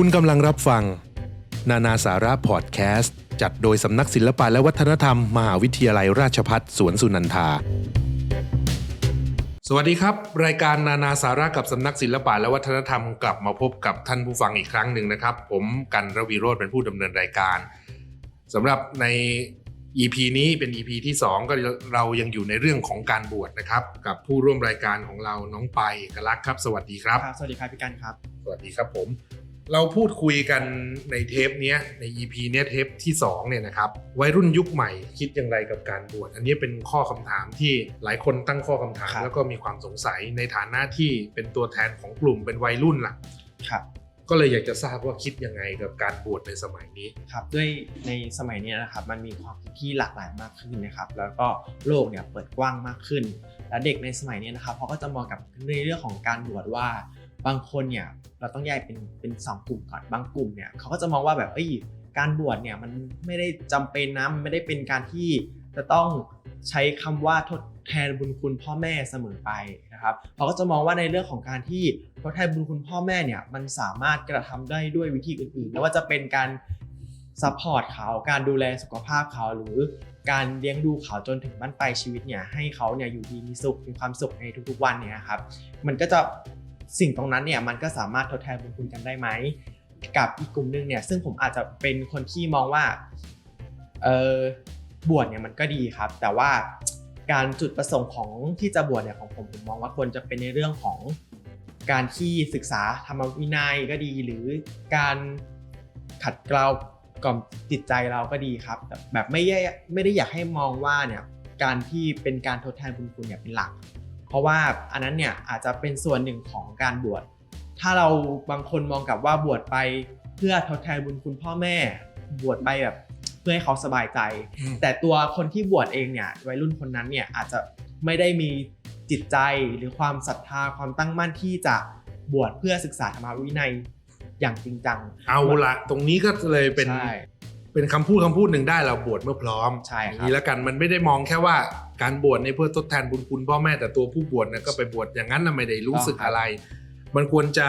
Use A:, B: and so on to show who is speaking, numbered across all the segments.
A: คุณกำลังรับฟัง นานาสาระพอดแคสต์ จัดโดยสำนักศิลปะและวัฒนธรรม มหาวิทยาลัยราชพัฒสวนสุนันทา สวัสดีครับ รายการนานาสาระกับสำนักศิลปะและวัฒนธรรมกลับมาพบกับท่านผู้ฟังอีกครั้งหนึ่งนะครับ ผมกันรวีโรธเป็นผู้ดำเนินรายการสำหรับใน EP นี้เป็น EP ที่ 2 ก็เรายังอยู่ในเรื่องของการบวชนะครับ กับผู้ร่วมรายการของเราน้องไปายเอกลักษณ์ครับ สวัสดีครับ
B: ครับ สวัสดีครับพี่กันครับ
A: สวัสดีครับผม เราพูดคุยกันในเทปเนี้ยใน EP เนี้ยเทปที่2เนี่ยนะครับวัยรุ่นยุคใหม่คิดอย่างไรกับการบวชอันนี้เป็นข้อคำถามที่หลายคนตั้งข้อคำถาม
B: ครับ
A: แล้วก็มีความสงสัยในฐานะที่เป็นตัวแทนของกลุ่มเป็นวัยรุ่นล่ะ
B: ครับ
A: ก็เลยอยากจะทราบว่าคิดยังไงกับการบวชในสมัยนี้
B: ครับด้วยในสมัยนี้นะครับมันมีความคิดที่หลากหลายมากขึ้นนะครับแล้วก็โลกเนี่ยเปิดกว้างมากขึ้น และเด็กในสมัยนี้นะครับเขาก็จะมองกับในเรื่องของการบวชว่า บางคนเนี่ยเราต้องแยกเป็นเป็นสองกลุ่มก่อน บางกลุ่มเนี่ยเขาก็จะมองว่าแบบเอ้ยการบวชเนี่ยมันไม่ได้จำเป็นนะมันไม่ได้เป็นการที่จะต้องใช้คำว่าทดแทนบุญคุณพ่อแม่เสมอไปนะครับเขาก็จะมองว่าในเรื่องของการที่ทดแทนบุญคุณพ่อแม่เนี่ยมันสามารถกระทำได้ด้วยวิธีอื่นๆไม่ว่าจะเป็นการซัพพอร์ตเขา การดูแลสุขภาพเขา หรือการเลี้ยงดูเขาจนถึงบ้านปลายชีวิตเนี่ยให้เขาเนี่ยอยู่ดีมีสุขมีความสุขในทุกๆวันเนี่ยครับ มันก็จะ สิ่งตรงนั้นเนี่ยมันก็สามารถทดแทนบุญคุณกันได้ไหมกับอีกกลุ่มหนึงเนี่ยซึ่งผมอาจจะเป็นคนที่มองว่าเออบวชเนี่ยมันก็ดีครับ แต่ว่าการจุดประสงค์ของที่จะบวชเนี่ยของผมผมมองว่าควรจะเป็นในเรื่องของการที่ศึกษาธรรมวินัยก็ดี หรือการขัดเกลากล่อมจิตใจเราก็ดีครับ แบบไม่ได้ไม่ได้อยากให้มองว่าเนี่ยการที่เป็นการทดแทนบุญคุณเนี่ยเป็นหลัก ราะว่าอันนั้นเนี่ยอาจจะเป็นส่วนหนึ่งของการบวช ถ้าเราบางคนมองกับว่าบวชไปเพื่อทดแทนบุญคุณพ่อแม่ บวชไปแบบเพื่อให้เขาสบายใจ แต่ตัวคนที่บวชเองเนี่ยวัยรุ่นคนนั้นเนี่ยอาจจะไม่ได้มีจิตใจหรือความศรัทธาความตั้งมั่นที่จะบวชเพื่อศึกษาธรรมวินัยอย่างจริงจัง
A: เอาละตรงนี้ก็เลยเป็น
B: ใช่
A: เป็นคำพูดคำพูดหนึ่งได้เราบวชเมื่อพร้อม
B: ใช่ครับ
A: อย่างนี้แล้วกันมันไม่ได้มองแค่ว่าการบวชในเพื่อทดแทนบุญคุณพ่อแม่แต่ตัวผู้บวชนะก็ไปบวชอย่างนั้นนะไม่ได้รู้สึกอะไร มันควรจะ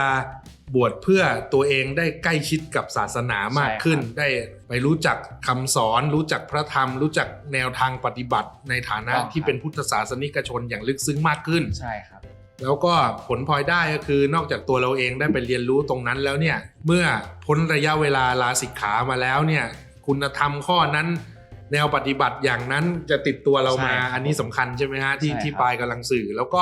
A: บวชเพื่อตัวเองได้ใกล้ชิดกับศาสนามากขึ้น ได้ไปรู้จักคำสอน รู้จักพระธรรม รู้จักแนวทางปฏิบัติ ในฐานะที่เป็นพุทธศาสนิกชนอย่างลึกซึ้งมากขึ้น
B: ใช่ครับ
A: แล้วก็ผลพลอยได้ก็คือนอกจากตัวเราเองได้ไปเรียนรู้ตรงนั้นแล้วเนี่ย เมื่อพ้นระยะเวลาลาสิกขามาแล้วเนี่ย คุณธรรมข้อนั้น แนวปฏิบัติอย่างนั้นจะติดตัวเรามา
B: ใช่ครับ
A: อันนี้สำคัญใช่ไหมฮะที่
B: ใช่ครับ
A: ที่ปลายกำลังสื่อ แล้วก็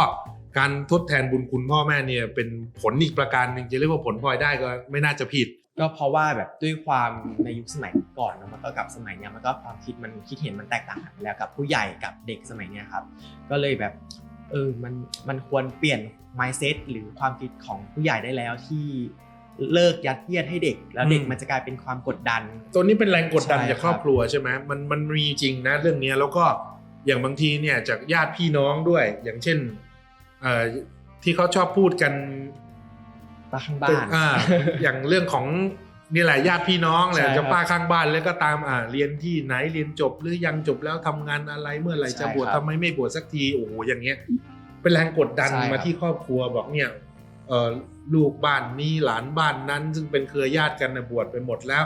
A: การทดแทนบุญคุณพ่อแม่เนี่ยเป็นผลอีกประการหนึ่งจะเรียกว่าผลพลอยได้ก็ไม่น่าจะผิด
B: ก็เพราะว่าแบบด้วยความในยุคสมัยก่อนเนอะมันก็กับสมัยเนี้ยมันก็ความคิดมันคิดเห็นมันแตกต่างกันแล้วกับผู้ใหญ่กับเด็กสมัยเนี้ยครับ ก็เลยแบบเออมันมันควรเปลี่ยน mindset หรือความคิดของผู้ใหญ่ได้แล้วที่ เลิกยัดเยียดให้เด็ก แล้วเด็ก
A: อืม
B: มันจะกลายเป็นความกดดัน
A: ตัวนี้เป็นแรงกดดัน
B: ใช่
A: จาก
B: ครับ
A: ครอบครัวใช่ไหมมันมันมีจริงนะเรื่องเนี้ยแล้วก็อย่างบางทีเนี่ยจากญาติพี่น้องด้วย อย่างเช่นเอ่อที่เขาชอบพูดกัน
B: ป้าข้างบ้าน
A: อ่าอย่างเรื่องของนี่แหละญาติพี่น้องแหละ
B: ใช่ครับ
A: จะป้าข้างบ้านแล้วก็ตามอ่าเรียนที่ไหนเรียนจบหรือยังจบแล้วทำงานอะไรเมื่อไหร่จะ
B: ใช่
A: บวช
B: ครับ
A: ทำไมไม่บวชสักทีโอ้โหอย่างเงี้ย เป็นแรงกดดัน
B: ใช่ครับ
A: มาที่ครอบครัวบอกเนี่ยเออ ลูกบ้านนี้หลานบ้านนั้น ซึ่งเป็นเครือญาติกันนะบวชไปหมดแล้ว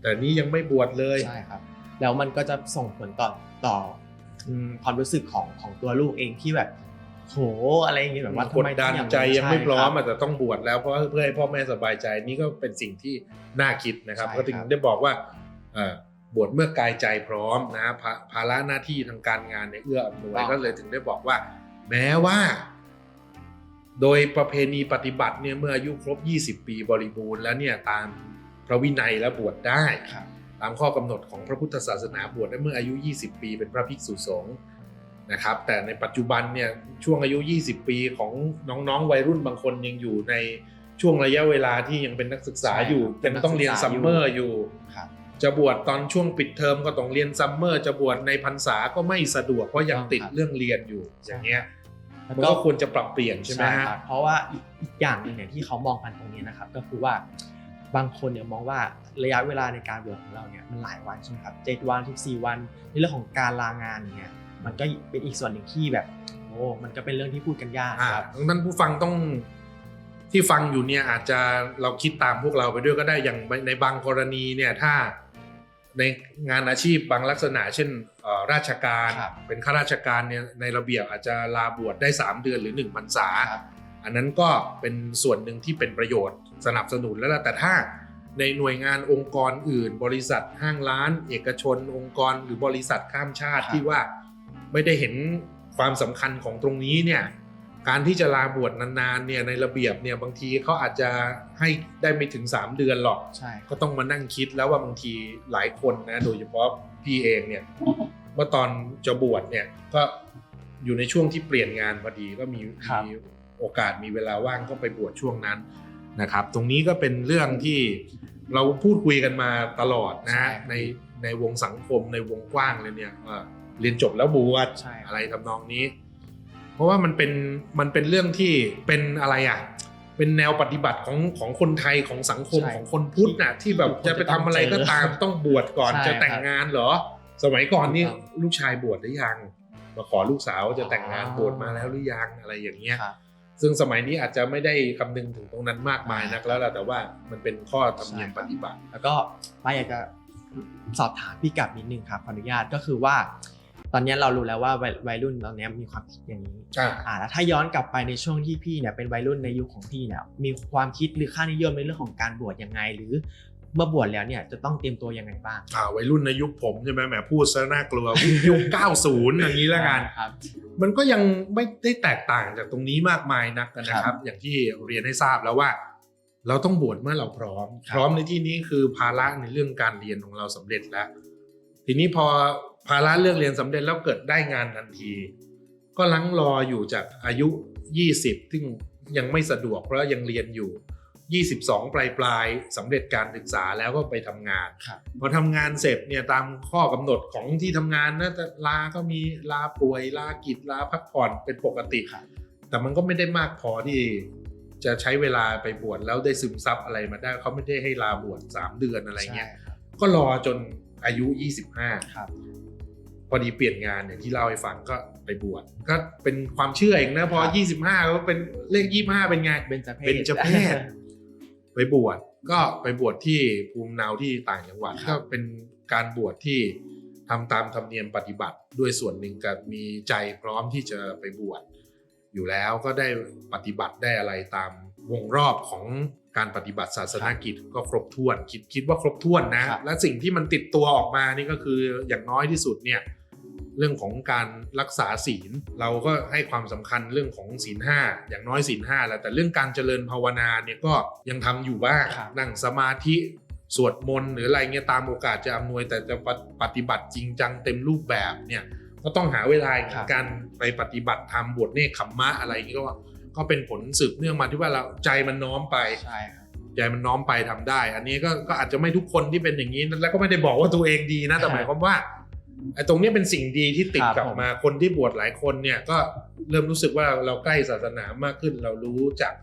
A: แต่นี้ยังไม่บวชเลย
B: ใช่ครับ แล้วมันก็จะส่งผลต่อต่ออืมความรู้สึกของของตัวลูกเองที่แบบโหอะไรอย่างเงี้ยแบบว่าทำ
A: กด
B: ไม
A: ดัน
B: ต้องอาง
A: ใจยังไม่พร้อม
B: ใช่ค
A: อะ
B: บ
A: แต่ต้องบวชแล้วเพราะเพื่อให้พ่อแม่สบายใจนี่ก็เป็นสิ่งที่น่าคิดนะครับ
B: ใช่
A: ก็ถึง
B: ครับ
A: ได้บอกว่าเอ่อบวชเมื่อกายใจพร้อมนะภาภาระหน้าที่ทางการงานเนี่ยเอื้ออำนวยก็เลยถึงได้บอกว่า แม้ว่า โดยประเพณีปฏิบัติเนี่ยเมื่ออายุครบ 20 ปีบริบูรณ์แล้วเนี่ยตามพระวินัยแล้วบวชได้
B: ครับ
A: ตามข้อกำหนดของพระพุทธศาสนาบวชได้เมื่ออายุ 20 ปีเป็นพระภิกษุสงฆ์นะครับ แต่ในปัจจุบันเนี่ยช่วงอายุ 20 ปีของน้องๆวัยรุ่นบางคนยังอยู่ในช่วงระยะเวลาที่ยังเป็นนักศึกษา
B: ใช่
A: อยู่
B: ครับเป็
A: ยัง
B: นนัก
A: ต้องเรียน
B: ศึกษา
A: ซัมเมอร์อยู่
B: ครับ
A: จะบวชตอนช่วงปิดเทอมก็ต้องเรียนซัมเมอร์จะบวชในพรรษาก็ไม่สะดวกเพราะยังติดเรื่องเรียนอยู่อย่างเงี้ย
B: แล้ว
A: มัน
B: ก็
A: ก็ควรจะปรับเปลี่ยนใช่ไหมฮะ
B: ครับเพราะว่าอีกอีกอย่างหนึ่งเนี่ยที่เขามองกันตรงนี้นะครับ ก็คือว่าบางคนเนี่ยมองว่าระยะเวลาในการบวชของเราเนี่ยมันหลายวันใช่ไหมครับเจ็ดวันสิบสี่วันในเรื่องของการลางานเนี่ยมันก็เป็นอีกส่วนหนึ่งที่แบบโอ้มันก็เป็นเรื่องที่พูดกันยาก
A: อ่า
B: ครับ
A: ท่านผู้ฟังต้องที่ฟังอยู่เนี่ยอาจจะเราคิดตามพวกเราไปด้วยก็ได้อย่างในบางกรณีเนี่ยถ้า ในงานอาชีพบางลักษณะ เช่นเอ่อราชการ
B: ครับ
A: เป็นข้าราชการเนี่ยในระเบียบอาจจะลาบวชได้ 3 เดือนหรือ1พรรษา
B: ครับ
A: อันนั้นก็เป็นส่วนหนึ่งที่เป็นประโยชน์สนับสนุนแล้วล่ะแต่ถ้าในหน่วยงานองค์กรอื่น บริษัทห้างร้าน เอกชน องค์กร หรือบริษัทข้ามชาติ
B: ครับ
A: ที่ว่าไม่ได้เห็นความสำคัญของตรงนี้เนี่ย การที่จะลาบวชนานๆเนี่ยในระเบียบเนี่ยบางทีเขาอาจจะให้ได้ไม่ถึง 3 เดือนหรอก
B: ใช่
A: ก็ต้องมานั่งคิดแล้วว่าบางทีหลายคนนะโดยเฉพาะพี่เองเนี่ยเมื่อตอนจะบวชเนี่ยก็อยู่ในช่วงที่เปลี่ยนงานพอดีก็มีมีโอกาสมีเวลาว่างก็ไปบวชช่วงนั้นนะครับ ตรงนี้ก็เป็นเรื่องที่เราพูดคุยกันมาตลอดนะฮะในในวงสังคมในวงกว้างเลยเนี่ยว่าเรียนจบแล้วบวช
B: ใช่
A: อะไรทำนองนี้เพ ราะว่ามันเป็นมันเป็นเรื่องที่เป็นอะไรอะเป็นแนวปฏิบัติของของคนไทยของสังคม
B: ใช่
A: ของคนพุทธน่ะที่แบบ
B: ที่
A: จะไปทำอะไรก็ตามต้องบวชก่อน
B: ใช่
A: จะแต่งงานเหรอ สมัยก่อนนี่
B: ถูกต้อง
A: ลูกชายบวชหรือยังมาขอลูกสาวจะแต่งงาน
B: อ๋อ
A: บวชมาแล้วหรือยังอะไรอย่างเงี้ย
B: ครับ
A: ซึ่งสมัยนี้อาจจะไม่ได้คำนึงถึงตรงนั้นมากมายนักแล้วล่ะแต่ว่ามันเป็นข้อธรรมเนียม
B: ใช่ค
A: ป
B: รับ
A: ฏิบัติ
B: แล้วก็ป้าอยากจะสอบถามพี่กลับนิดนึงครับขออนุญาตก็คือว่า ตอนนี้เรารู้แล้วว่าวัยวัยรุ่นตอนนี้มีความคิดอย่างนี้
A: อ่า
B: อ่าแล้วถ้าย้อนกลับไปในช่วงที่พี่เนี่ยเป็นวัยรุ่นในยุคของพี่เนี่ยมีความคิดหรือค่านิยมในเรื่องของการบวชยังไง หรือเมื่อบวชแล้วเนี่ยจะต้องเตรียมตัวยังไงบ้าง
A: อ่าวัยรุ่นในยุคผมใช่ไหมแหมพูดซะน่ากลัวยุค 90 อย่างนี้แล้วกัน
B: ครับ
A: มันก็ยังไม่ได้แตกต่างจากตรงนี้มากมายนักนะค
B: ครั
A: รับ
B: บ
A: อย่างที่เรียนให้ทราบแล้วว่า เราต้องบวชเมื่อเราพร้อม
B: ครับ
A: พร้อมในที่นี้คือภาระในเรื่องการเรียนของเราสำเร็จแล้ว ทีนี้พอ ภาระเรื่องเรียนสำเร็จแล้วเกิดได้งานทันที ก็ลังรออยู่จากอายุ 20 ซึ่งยังไม่สะดวกเพราะยังเรียนอยู่ 22 ปลายปลายๆสำเร็จการศึกษาแล้วก็ไปทำงาน
B: ครับ
A: พอทำงานเสร็จเนี่ยตามข้อกำหนดของที่ทำงานนะแต่ลาก็มีลาป่วยลากิจลาพักผ่อนเป็นปกติ
B: ครับ
A: แต่มันก็ไม่ได้มากพอที่จะใช้เวลาไปบวชแล้วได้ซึมซับอะไรมาได้เขาไม่ได้ให้ลาบวช3 เดือนอะไรเงี้ย
B: ใช่ครับ
A: ก็รอจนอายุ 25
B: ครับ
A: พอดีเปลี่ยนงานอย่างที่เล่าให้ฟังก็ไปบวชก็เป็นความเชื่อเองนะพอ
B: ครับ
A: 25 ก็เป็นเลข 25 เป็นไง
B: เบญจเพศ
A: เบญจเพศไปบวชก็ไปบวชที่ภูมิลำเนาที่ต่างจังหวัด
B: ครั
A: ก็
B: บ
A: เป็นการบวชที่ทำตามธรรมเนียมปฏิบัติด้วยส่วนหนึ่งกับมีใจพร้อมที่จะไปบวชอยู่แล้วก็ได้ปฏิบัติได้อะไรตามวงรอบของการปฏิบัติศาสนกิจก็ครบถ้วนคิดคิดว่าครบถ้วนนะ
B: ครับ
A: และสิ่งที่มันติดตัวออกมานี่ก็คืออย่างน้อยที่สุดเนี่ย เรื่องของการรักษาศีล เราก็ให้ความสำคัญเรื่องของศีลห้าอย่างน้อยศีลห้าแล้วแต่เรื่องการเจริญภาวนาเนี่ยก็ยังทำอยู่บ้าง
B: ครับ
A: นั่งสมาธิสวดมนต์หรืออะไรเงี้ยตามโอกาสจะอำนวยแต่จะปฏิปฏิบัติจริงจังเต็มรูปแบบเนี่ยก็ต้องหาเวลาในการไปปฏิบัติธรรมบวชเนคขมมะอะไรอย่างงี้ก็ก็เป็นผลสืบเนื่องมาที่ว่าเราใจมันน้อมไป
B: ใช่ครับ
A: ใจมันน้อมไปทำได้ อันนี้ก็ก็อาจจะไม่ทุกคนที่เป็นอย่างนี้แล้วก็ไม่ได้บอกว่าตัวเองดีนะแต่
B: ครับ
A: หมายความว่า ไอ้ตรงเนี้ยเป็นสิ่งดีที่ติด
B: ครับ
A: กลับ
B: ผม
A: มาคนที่บวชหลายคนเนี่ยก็เริ่มรู้สึกว่าเราใกล้ศาสนามากขึ้น เรารู้จาก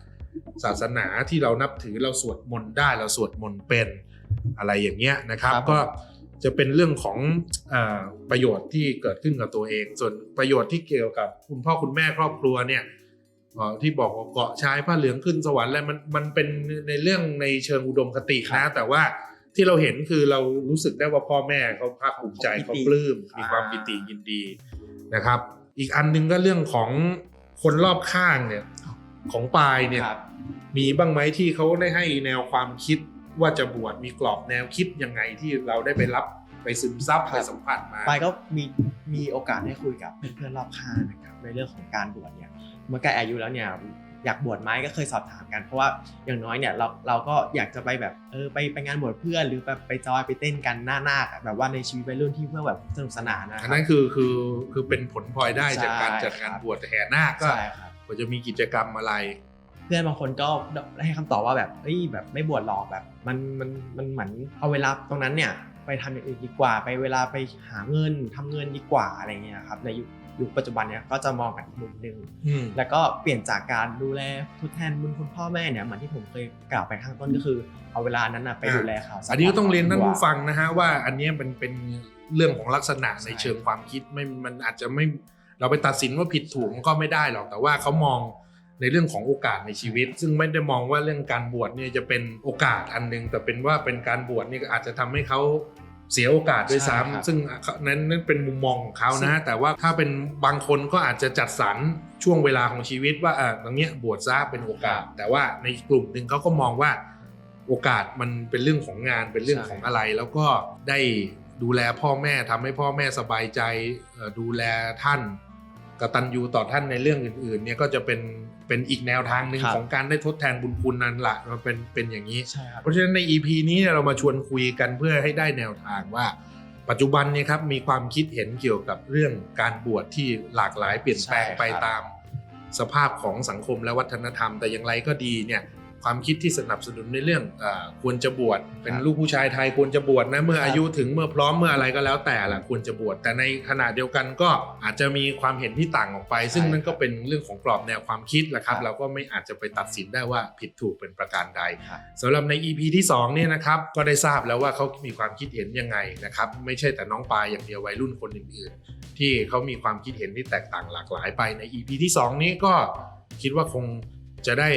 A: ศาสนาที่เรานับถือเราสวดมนต์ได้เราสวดมนต์เป็นอะไรอย่างเงี้ยนะครับ
B: ครับผม
A: ก็จะเป็นเรื่องของเออประโยชน์ที่เกิดขึ้นกับตัวเอง ส่วนประโยชน์ที่เกี่ยวกับคุณพ่อคุณแม่ครอบครัวเนี่ยเอ่อที่บอกว่าเกาะชายผ้าเหลืองขึ้นสวรรค์อะไรมันมันเป็นในเรื่องในเชิงอุดมคติ
B: ครั
A: นะ
B: บ
A: แต่ว่า ที่เราเห็นคือเรารู้สึกได้ว่าพ่อแม่เขาภาคภูมิใจ
B: เขา
A: เขา
B: ปิติ
A: ปลื้ม
B: อ่ามี
A: มีความปิติยินดีนะครับ อีกอันหนึงก็เรื่องของคนรอบข้างเนี่ยของปายเนี่ย
B: ครับ
A: มีบ้างไหมที่เขาได้ให้แนวความคิดว่าจะบวชมีกรอบแนวคิดยังไงที่เราได้ไปรับไปซึมซับ
B: ครับ
A: ไปสัมผัสมา
B: ปายก็มีมีโอกาสได้คุยกับเพื่อนๆรอบข้างนะครับในเรื่องของการบวชเนี่ยเมื่อใกล้อายุแล้วเนี่ย อยากบวชไหมก็เคยสอบถามกัน เพราะว่าอย่างน้อยเนี่ยเราเราก็อยากจะไปแบบเออไปไปงานบวชเพื่อนหรือแบบไปจอยไปเต้นกันหน้าหน้าคอะแบบว่าในชีวิตวัยรุ่นที่เพื่อแบบสนุกสนานนะค
A: อั
B: รั
A: นนั้นคือคือคือเป็นผลพลอยได้จากการ
B: ใช่
A: จัดงาน
B: ครับ
A: บวชแห่นาคก็
B: ใช่ครับ
A: กว่าจะมีกิจกรรมอะไร
B: เพื่อนบางคนก็ให้คำตอบว่าแบบเอ้ยแบบไม่บวชหรอกแบบ มันมันมันเหมือนเอาเวลาตรงนั้นเนี่ยไปทำอย่างอื่นดีกว่า ไปเวลาไปหาเงินทำเงินดีกว่าอะไรเงี้ยครับในยุค ยุคปัจจุบันเนี่ยก็จะมองกันอีกมุมหนึ่ง
A: อืม
B: แล้วก็เปลี่ยนจากการดูแลทดแทนบุญคุณพ่อแม่เนี่ยเหมือนที่ผมเคยกล่าวไปข้างต้นก็คือเอาเวลานั้นนะไปดูแลเขา
A: อันนี้ก็ต้องเรียนท่านผู้ฟังนะฮะว่าอันเนี้ยมันเป็นเรื่องของลักษณะในเชิงความคิดไม่มันอาจจะไม่เราไปตัดสินว่าผิดถูกมันก็ไม่ได้หรอกแต่ว่าเขามองในเรื่องของโอกาสในชีวิต ซึ่งไม่ได้มองว่าเรื่องการบวชเนี่ยจะเป็นโอกาสอันหนึง แต่เป็นว่าเป็นการบวชนี่ก็อาจจะทำให้เขา เสียโอกาสด้วย
B: ใช่ครับ
A: ซ้ำซึ่งนั้นนั่นเป็นมุมมองของเขานะ แต่ว่าถ้าเป็นบางคนก็อาจจะจัดสรรช่วงเวลาของชีวิตว่าเออตรงเนี้ยบวชซะเป็นโอกาส แต่ว่าในกลุ่มหนึ่งเขาก็มองว่าโอกาสมันเป็นเรื่องของงานเป็นเรื่องของอะไร แล้วก็ได้ดูแลพ่อแม่ทำให้พ่อแม่สบายใจเอ่อดูแลท่านกตัญญูต่อท่านในเรื่องอื่นๆเนี่ยก็จะเป็น เป็นอีกแนวทางหนึ่ง
B: ครับ
A: ของการได้ทดแทนบุญคุณนั่นแหละมันเป็นเป็นอย่างนี้
B: ใช่ครับ
A: เพราะฉะนั้นใน EP นี้เนี่ยเรามาชวนคุยกันเพื่อให้ได้แนวทางว่า ปัจจุบันเนี่ยครับมีความคิดเห็นเกี่ยวกับเรื่องการบวชที่หลากหลายเปลี่ยนแปลง
B: ใช่ครับ
A: ไปตามสภาพของสังคมและวัฒนธรรม แต่อย่างไรก็ดีเนี่ย ความคิดที่สนับสนุนในเรื่องเออควรจะบวชเป็นลูกผู้ชายไทยควรจะบวชนะเมื่ออายุถึงเมื่อพร้อมเมื่ออะไรก็แล้วแต่ละควรจะบวชแต่ในขณะเดียวกันก็อาจจะมีความเห็นที่ต่างออกไป ซึ่งนั่นก็เป็นเรื่องของกรอบแนวความคิดแหละครับ
B: ครับ
A: เราก็ไม่อาจจะไปตัดสินได้ว่าผิดถูกเป็นประการใด
B: ครับ
A: สำหรับใน EP ที่2เนี่ยนะครับก็ได้ทราบแล้วว่าเขามีความคิดเห็นยังไงนะครับไม่ใช่แต่น้องปายอย่างเดียววัยรุ่นคนอื่นๆ ที่เขามีความคิดเห็นที่แตกต่างหลากหลายไปใน EP ที่ 2 นี้ก็คิดว่าคงจะได้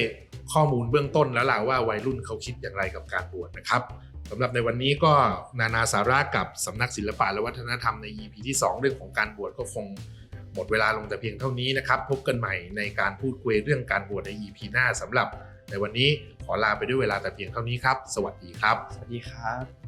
A: ข้อมูลเบื้องต้นแล้วล่ะว่าวัยรุ่นเขาคิดอย่างไรกับการบวชนะครับสำหรับในวันนี้ก็นานาสาระกับสำนักศิลปะและวัฒนธรรมใน EP ที่ 2 เรื่องของการบวชก็คงหมดเวลาลงแต่เพียงเท่านี้นะครับ พบกันใหม่ในการพูดคุยเรื่องการบวชใน EP หน้าสำหรับ ในวันนี้ขอลาไปด้วยเวลาแต่เพียงเท่านี้ครับ สวัสดีครับ
B: สวัสดีครับ